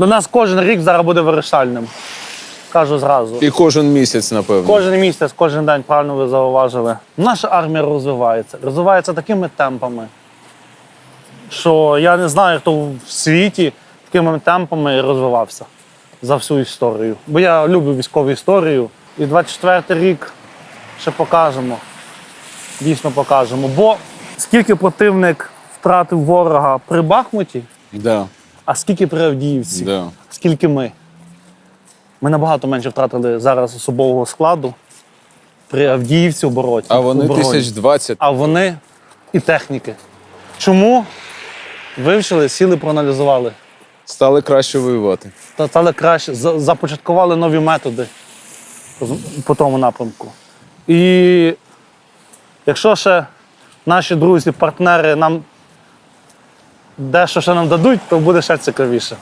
Для нас кожен рік зараз буде вирішальним. Кажу зразу. І кожен місяць, напевно. Кожен місяць, кожен день, правильно ви зауважили. Наша армія розвивається. Розвивається такими темпами, що я не знаю, хто в світі такими темпами розвивався за всю історію. Бо я люблю військову історію. І 24-й рік ще покажемо. Дійсно покажемо. Бо скільки противник втратив ворога при Бахмуті, Да, а скільки при Авдіївці, да. скільки ми. Ми набагато менше втратили зараз особового складу при Авдіївці обороті. А вони обороні. тисяч двадцять. А вони і техніки. Чому? Вивчили, сіли, проаналізували. Стали краще воювати. Та стали краще, започаткували нові методи по тому напрямку. І якщо ще наші друзі, партнери нам дещо ще нам дадуть, то буде ще цікавіше.